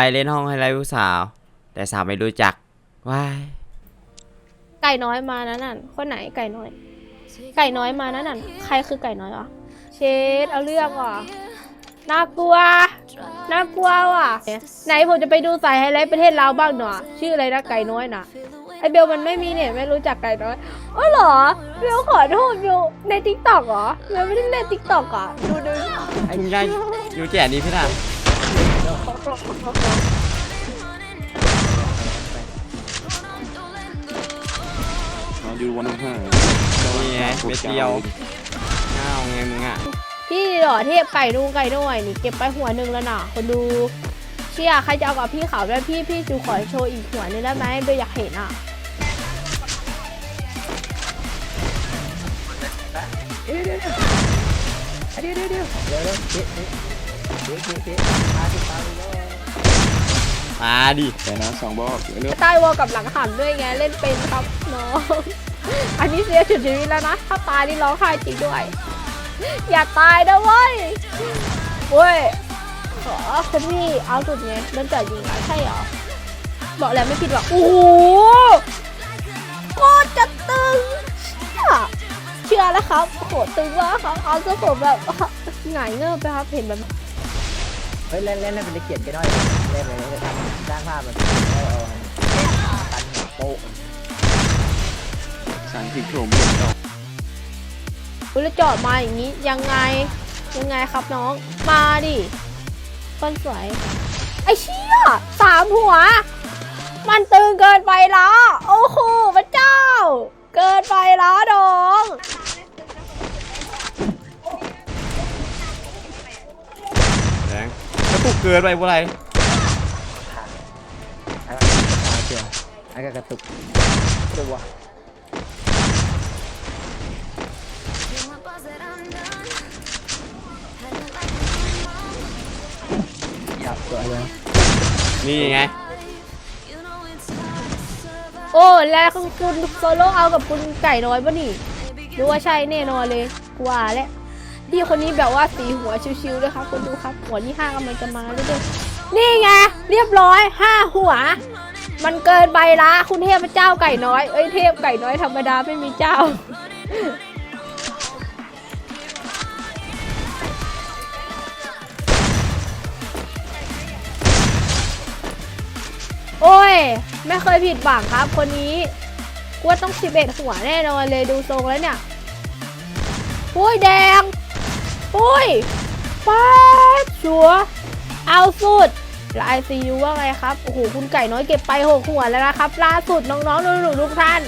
ไปเล่นห้องให้ไรผู้สาว แต่สาวไม่รู้จักว้ายไก่น้อยมานั้นน่ะคนไหนไก่น้อย ไก่น้อยมานั้นน่ะใครคือไก่น้อยวะเชดเอาเรื่องว่ะน่ากลัวน่ากลัวว่ะไหนผมจะไปดูสายไฮไลท์ประเทศลาวบ้างหน่อยชื่ออะไรนะไก่น้อยน่ะไอเบลมันไม่มีเนี่ยไม่รู้จักไก่น้อยอ๋อเหรอเบลขอโทษเบลในทิกตอกเหรอเบลไม่ได้เล่นทิกตอกอะดูดูคุณยายอยู่แจ่นี้พี่น่ะ น้องยูวันห้านี่ไงเม็ดเดียวง่าวไงมึงอะพี่หล่อเทพไก่นูไก่น้อยนี่เก็บไปหัวหนึ่งแล้วน่ะคนดูเชี่ยใครจะเอากับพี่เขาด้วยพี่พี่จูขอโชว์อีกหัวหนึงได้ไหมเบลอยากเห็นอะ มาดิแต่นะสองบอกเลือกใต้วอลกับหลังหันด้วยไงเล่นเป็นครับน้องอันนี้เสียจุดชีวิตแล้วนะ ถ้าตายนี่ร้องไห้จริงด้วย อย่าตายนะเว้ยเว้ยขอคุณพี่เอาสุดไงเริ่มจากยิงแล้วใช่เหรอบอกแล้วไม่ผิดหรอกโอ้โหโคตรจะตึงเชื่อเชื่อแล้วครับโหตึงมากครับเอาซะผมแบบหงายเงือบไปครับเห็นแบบ เฮ้ยเล่นเล่นเล่นเป็นตะเกียบกันหน่อยเล่นเลยเลยทำสร้างภาพแบบเออตันหัวโป๊ะสารผิดโฉมอุ้ยแล้วจอดมาอย่างนี้ยังไงยังไงครับน้อง มาดิคนสวย ไอ้เชี่ยสามหัว มันตึงเกินไปละโอ้โหพระเจ้า เกินไปละน้อง เกินไปบ่ไรตายเชียวไอ้กระตุกตัวจับตัวเลยนี่ไง โอ้แล้วคุณโซโล่เอากับคุณไก่น้อยปะนี่ดูว่าใช่แน่นอนเลยกว่าแล้ว พี่คนนี้แบบว่าสีหัวชิวๆด้วยครับคุณดูครับ หัวที่ห้ากำลังจะมาเรื่อยๆนี่ไงเรียบร้อยห้าหัว มันเกินไปละคุณเทพเจ้าไก่น้อยเอ้ยเทพไก่น้อยธรรมดาไม่มีเจ้าโอ้ย ไม่เคยผิดหวังครับ คนนี้กูว่าต้องสิบเอ็ดหัวแน่นอนเลยดูทรงแล้วเนี่ยอุ้ยแดง อุ้ยป้าดชัวเอาสุดแล้วไอซียูว่าไงครับ โอ้โห คุณไก่น้อยเก็บไปหกหัวแล้วนะครับ ล่าสุดน้องๆหนูๆทุกท่าน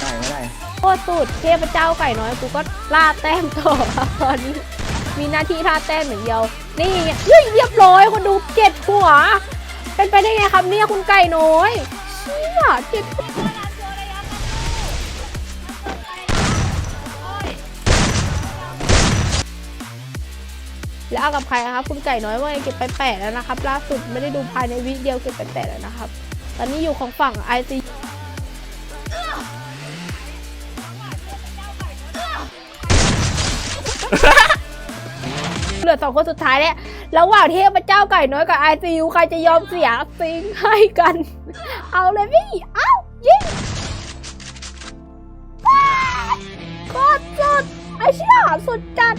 ได้ไม่ได้โคตรสุดเทพเจ้าไก่น้อยกูก็ล่าแต้มต่อครับตอนนี้ มีหน้าที่ท่าแต้มอย่างเดียว นี่เฮ้ยเรียบร้อยคนดูเจ็ดหัว เป็นไปได้ไงครับเนี่ยคุณไก่น้อย ชี่ยเจ็ดแล้วเอากับใครครับ คุณไก่น้อยว่าไงเก็บไปแปดแล้วนะครับ ล่าสุดไม่ได้ดูภายในวิเดียวเก็บไปแปดแล้วนะครับ ตอนนี้อยู่ของฝั่งไอซีเหลือสองคนสุดท้ายแล้วระหว่างเทพเจ้าไก่น้อยกับไอซียูใครจะยอมเสียซิงให้กัน เอาเลยพี่ เอายิงโคตรสุดไอเชี่ยสุดจัด